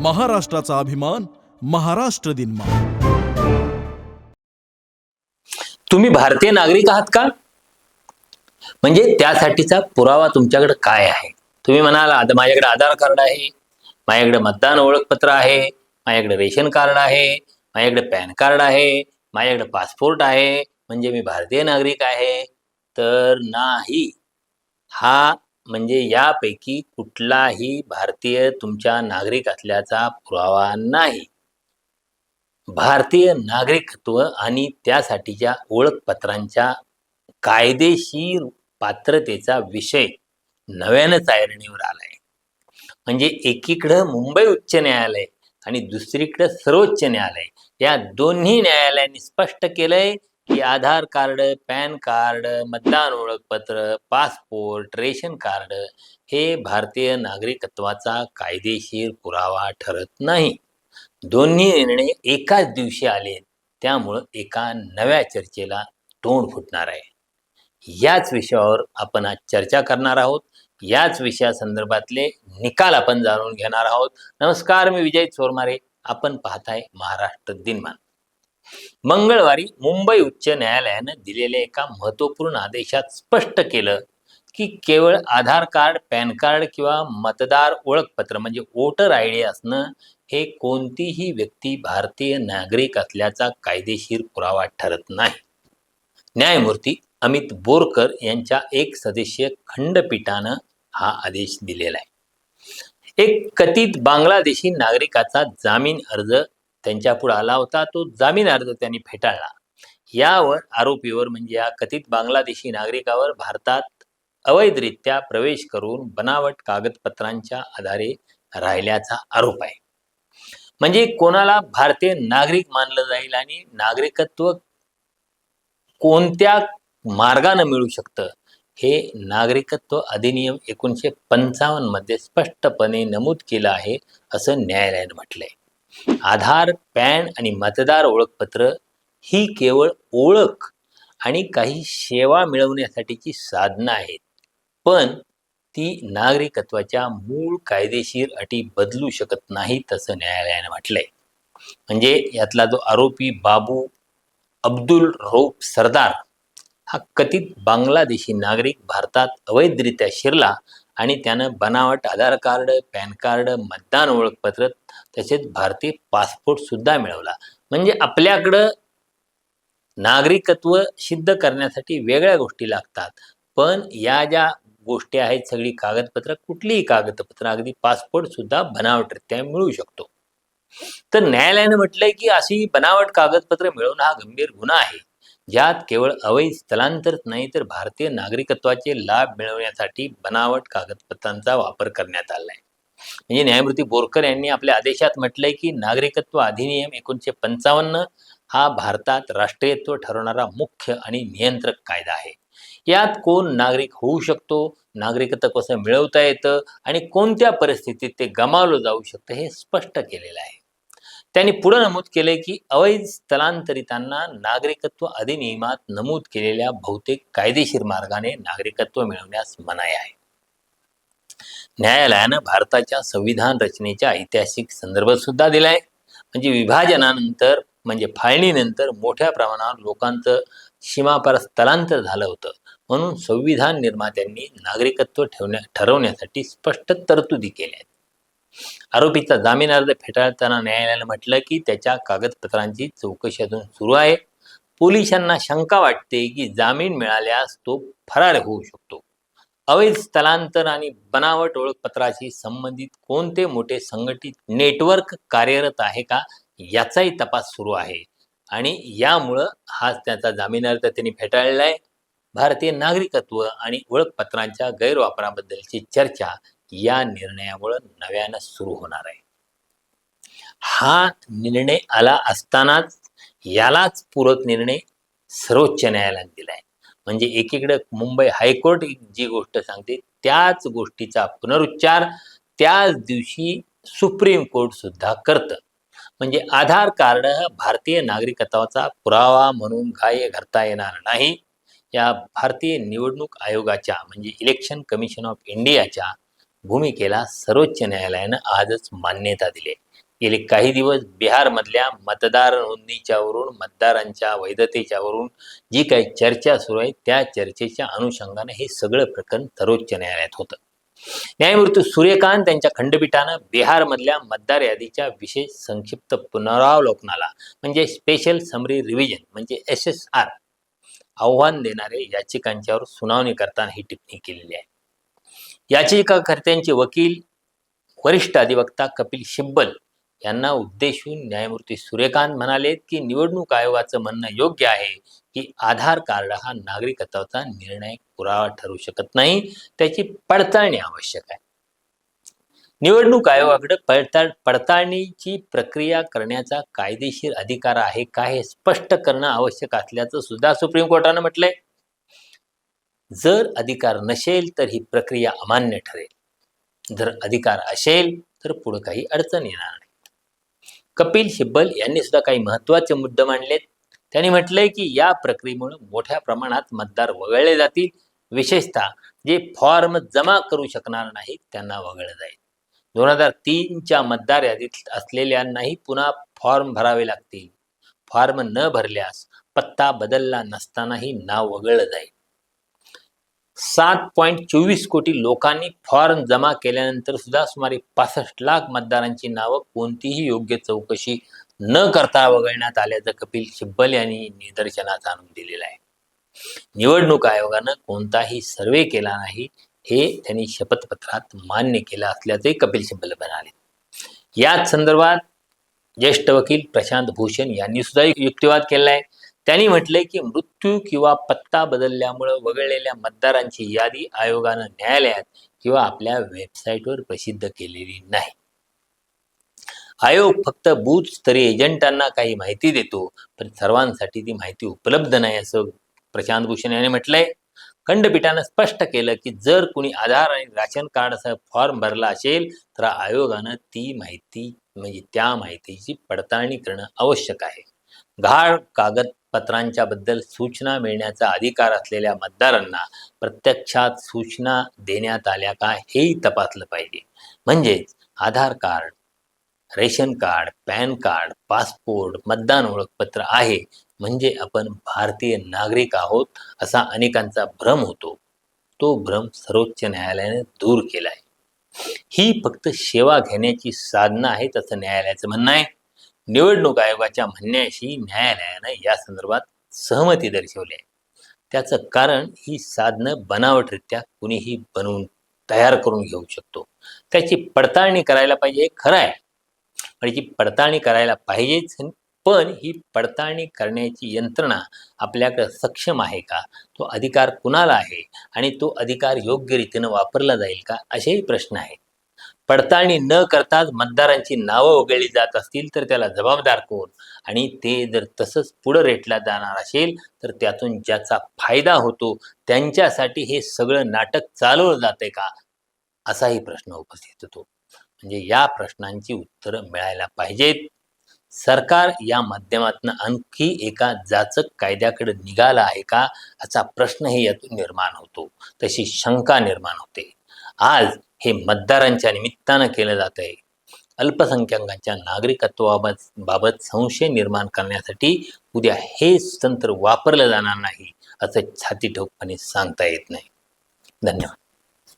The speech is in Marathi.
महाराष्ट्राचा अभिमान महाराष्ट्र दिन मा तुम्ही भारतीय नागरिक आहात का? म्हणजे त्यासाठीचा पुरावा तुमच्याकडे काय आहे? तुम्ही म्हणाल आता माझ्याकडे आधार कार्ड आहे माझ्याकडे मतदान ओळखपत्र आहे माझ्याकडे रेशन कार्ड आहे माझ्याकडे पॅन कार्ड आहे माझ्याकडे पासपोर्ट आहे म्हणजे मी भारतीय नागरिक आहे. तर नाही. हा म्हणजे यापैकी कुठलाही भारतीय तुमच्या नागरिक असल्याचा पुरावा नाही. भारतीय नागरिकत्व आणि त्यासाठीच्या ओळखपत्रांच्या कायदेशीर पात्रतेचा विषय नव्यानं ऐरणीवर आलाय. म्हणजे एकीकडं मुंबई उच्च न्यायालय आणि दुसरीकडं सर्वोच्च न्यायालय. या दोन्ही न्यायालयांनी स्पष्ट केलंय की आधार कार्ड पॅन कार्ड मतदान ओळखपत्र पासपोर्ट रेशन कार्ड हे भारतीय नागरिकत्वाचा कायदेशीर पुरावा ठरत नाही. दोन्ही निर्णय एकाच दिवशी आले त्यामुळं एका नव्या चर्चेला तोंड फुटणार आहे. याच विषयावर आपण आज चर्चा करणार आहोत. याच विषयासंदर्भातले निकाल आपण जाणून घेणार आहोत. नमस्कार मी विजय चोरमारे. आपण पाहताय महाराष्ट्र दिनमान. मंगळवारी मुंबई उच्च न्यायालयानं दिलेल्या एका महत्त्वपूर्ण आदेशात स्पष्ट केलं की केवळ आधार कार्ड पॅन कार्ड किंवा मतदार ओळखपत्र म्हणजे वोटर आय डी असणं हे कोणतीही व्यक्ती भारतीय नागरिक असल्याचा कायदेशीर पुरावा ठरत नाही. न्यायमूर्ती अमित बोरकर यांच्या एक सदस्यीय खंडपीठानं हा आदेश दिलेला आहे. एक कथित बांगलादेशी नागरिकाचा जामीन अर्ज त्यांच्या पुढे आला होता तो जामीन अर्ज त्यांनी फेटाळला. यावर आरोपीवर म्हणजे या कथित बांगलादेशी नागरिकावर भारतात अवैधरित्या प्रवेश करून बनावट कागदपत्रांच्या आधारे राहिल्याचा आरोप आहे. म्हणजे कोणाला भारतीय नागरिक मानलं जाईल आणि नागरिकत्व कोणत्या मार्गानं मिळू शकतं हे नागरिकत्व अधिनियम एकोणीसशे पंचावन्नमध्ये स्पष्टपणे नमूद केलं आहे असं न्यायालयानं म्हटलंय. आधार पॅन आणि मतदार ओळखपत्र ही केवळ ओळख आणि काही सेवा मिळवण्यासाठीची साधनं आहेत. पण ती नागरिकत्वाच्या मूळ कायदेशीर अटी बदलू शकत नाहीत असं न्यायालयानं म्हटलंय. म्हणजे यातला जो आरोपी बाबू अब्दुल रौफ सरदार हा कथित बांगलादेशी नागरिक भारतात अवैधरित्या शिरला आणि त्यानं बनावट आधार कार्ड पॅन कार्ड मतदान ओळखपत्र तसेच भारतीय पासपोर्ट सुद्धा मिळवला. म्हणजे आपल्याकडं नागरिकत्व सिद्ध करण्यासाठी वेगळ्या गोष्टी लागतात. पण या ज्या गोष्टी आहेत सगळी कागदपत्र कुठलीही कागदपत्र अगदी पासपोर्ट सुद्धा बनावटरित्या मिळू शकतो. तर न्यायालयाने म्हटलंय की अशी बनावट कागदपत्र मिळवणं हा गंभीर गुन्हा आहे. ज्यात केवळ अवैध स्थलांतरच नाही तर भारतीय नागरिकत्वाचे लाभ मिळवण्यासाठी बनावट कागदपत्रांचा वापर करण्यात आलाय. म्हणजे न्यायमूर्ती बोरकर यांनी आपल्या आदेशात म्हटलंय की नागरिकत्व अधिनियम एकोणीसशे पंचावन्न हा भारतात राष्ट्रीयत्व ठरवणारा मुख्य आणि नियंत्रक कायदा आहे. यात कोण नागरिक होऊ शकतो नागरिकत्व कसं मिळवता येतं आणि कोणत्या परिस्थितीत ते गमावलं जाऊ शकतं हे स्पष्ट केलेलं आहे. त्यांनी पुढे नमूद केले की अवैध स्थलांतरितांना नागरिकत्व अधिनियमात नमूद केलेल्या बहुतेक कायदेशीर मार्गाने नागरिकत्व मिळवण्यास मनाई आहे. न्यायालयानं भारताच्या संविधान रचनेच्या ऐतिहासिक संदर्भ सुद्धा दिलाय. म्हणजे विभाजनानंतर म्हणजे फाळणीनंतर मोठ्या प्रमाणावर लोकांचं सीमापार स्थलांतर झालं होतं. म्हणून संविधान निर्मात्यांनी नागरिकत्व ठेवण्या ठरवण्यासाठी स्पष्ट तरतुदी केल्या आहेत. आरोपीचा जामीन अर्ज फेटाळताना न्यायालयानं म्हटलं की त्याच्या कागदपत्रांची चौकशी अजून सुरू आहे. पोलिसांना शंका वाटते की जामीन मिळाल्यास तो फरार होऊ शकतो. अवैध स्थलांतर आणि बनावट ओळखपत्राशी संबंधित कोणते मोठे संघटित नेटवर्क कार्यरत आहे का याचाही तपास सुरू आहे. आणि यामुळं हाच त्याचा जामीन अर्ज त्यांनी फेटाळलेला आहे. भारतीय नागरिकत्व आणि ओळखपत्रांच्या गैरवापराबद्दलची चर्चा या निर्णयामुळं नव्यानं सुरू होणार आहे. हा निर्णय आला असतानाच यालाच पूरक निर्णय सर्वोच्च न्यायालयाने दिलाय. म्हणजे एकीकडे मुंबई हायकोर्ट जी गोष्ट सांगते त्याच गोष्टीचा पुनरुच्चार त्याच दिवशी सुप्रीम कोर्ट सुद्धा करतं. म्हणजे आधार कार्ड हा भारतीय नागरिकत्वाचा पुरावा म्हणून ग्राह्य धरता येणार नाही. या भारतीय निवडणूक आयोगाच्या म्हणजे इलेक्शन कमिशन ऑफ इंडियाच्या भूमिकेला सर्वोच्च न्यायालयानं आजच मान्यता दिली गेले काही दिवस बिहारमधल्या मतदार नोंदणीच्यावरून मतदारांच्या वैधतेच्यावरून जी काही चर्चा सुरू आहे त्या चर्चेच्या अनुषंगाने हे सगळं प्रकरण सर्वोच्च न्यायालयात होतं. न्यायमूर्ती सूर्यकांत यांच्या खंडपीठानं बिहारमधल्या मतदार यादीच्या विशेष संक्षिप्त पुनरावलोकनाला म्हणजे स्पेशल समरी रिव्हिजन म्हणजे एस एस आर आव्हान देणारे याचिकांच्यावर सुनावणी करताना ही टिप्पणी केलेली आहे. याचिकाकर्त्यांचे वकील वरिष्ठ अधिवक्ता कपिल शिब्बल यांना उद्देशून न्यायमूर्ती सूर्यकांत म्हणाले की निवडणूक आयोगाचं म्हणणं योग्य आहे की आधार कार्ड हा नागरिकत्वाचा निर्णय पुरावा ठरू शकत नाही त्याची पडताळणी आवश्यक आहे. निवडणूक आयोगाकडे पडताळ पडताळणीची प्रक्रिया करण्याचा कायदेशीर अधिकार आहे का हे स्पष्ट करणं आवश्यक असल्याचं सुद्धा सुप्रीम कोर्टानं म्हटलंय. जर अधिकार नसेल तर ही प्रक्रिया अमान्य ठरेल. जर अधिकार असेल तर पुढे काही अडचण येणार नाही. कपिल सिब्बल यांनी सुद्धा काही महत्त्वाचे मुद्दे मांडलेत. त्यांनी म्हटलंय की या प्रक्रियेमुळे मोठ्या प्रमाणात मतदार वगळले जातील. विशेषतः जे फॉर्म जमा करू शकणार नाहीत त्यांना वगळलं जाईल. दोन हजार तीनच्या मतदार यादीत असलेल्यांनाही पुन्हा फॉर्म भरावे लागतील. फॉर्म न भरल्यास पत्ता बदलला नसतानाही नाव वगळलं जाईल. सात पॉईंट चोवीस कोटी लोकांनी फॉर्म जमा केल्यानंतर सुद्धा सुमारे पासष्ट लाख मतदारांची नावं कोणतीही योग्य चौकशी न करता वगळण्यात आल्याचं कपिल सिब्बल यांनी निदर्शनात आणून दिलेलं आहे. निवडणूक आयोगानं कोणताही सर्वे केला नाही हे त्यांनी शपथपत्रात मान्य केलं असल्याचंही कपिल सिब्बल म्हणाले. याच संदर्भात ज्येष्ठ वकील प्रशांत भूषण यांनी सुद्धा एक युक्तिवाद केला आहे. त्यांनी म्हटलंय की मृत्यू किंवा पत्ता बदलल्यामुळे वगळलेल्या मतदारांची यादी आयोगानं न्यायालयात किंवा आपल्या वेबसाईटवर प्रसिद्ध केलेली नाही. आयोग फक्त बूथ स्तरीय एजंटांना काही माहिती देतो पण सर्वांसाठी ती माहिती उपलब्ध नाही असं प्रशांत भूषण यांनी म्हटलंय. खंडपीठानं स्पष्ट केलं की जर कुणी आधार आणि राशन कार्डसह फॉर्म भरला असेल तर आयोगानं ती माहिती म्हणजे त्या माहितीची पडताळणी करणं आवश्यक आहे. गहाळ पत्रांच्याबद्दल बद्दल सूचना मिळण्याचा अधिकार असलेल्या मतदारांना प्रत्यक्षात सूचना देण्यात आल्या का हेही तपासलं पाहिजे. म्हणजेच Aadhaar card ration card PAN card passport मतदान ओळखपत्र आहे. म्हणजे आपण भारतीय नागरिक आहोत असा अनेकांचा भ्रम होतो. तो भ्रम सर्वोच्च न्यायालयाने दूर केला आहे ही फक्त सेवा घेण्याची साधना आहेत असं न्यायालयाचं म्हणणं आहे. निवडणूक आयोगाच्या म्हणण्याशी न्यायालयानं या संदर्भात सहमती दर्शवली आहे. त्याचं कारण ही साधनं बनावटरित्या कुणीही बनवून तयार करून घेऊ शकतो. त्याची पडताळणी करायला पाहिजे हे खरं आहे. आणि जी पडताळणी करायला पाहिजेच पण ही पडताळणी करण्याची यंत्रणा आपल्याकडे सक्षम आहे का? तो अधिकार कुणाला आहे आणि तो अधिकार योग्य रीतीनं वापरला जाईल का? असेही प्रश्न आहेत. पडताळणी न करताच मतदारांची नावं वगळली जात असतील तर त्याला जबाबदार कोण? आणि ते जर तसंच पुढं रेटला जाणार असेल तर त्यातून ज्याचा फायदा होतो त्यांच्यासाठी हे सगळं नाटक चालवलं जाते का? असाही प्रश्न उपस्थित होतो. म्हणजे या प्रश्नांची उत्तरं मिळायला पाहिजेत. सरकार या माध्यमातून आणखी एका जाचक कायद्याकडे निघाला आहे का? असा प्रश्नही यातून निर्माण होतो. तशी शंका निर्माण होते. आज हे मतदारांच्या निमित्तानं केलं जात आहे. अल्पसंख्याकांच्या नागरिकत्वाबाबत बाबत संशय निर्माण करण्यासाठी उद्या हे तंत्र वापरलं जाणार नाही असं छाती ठोकपणे सांगता येत नाही. धन्यवाद.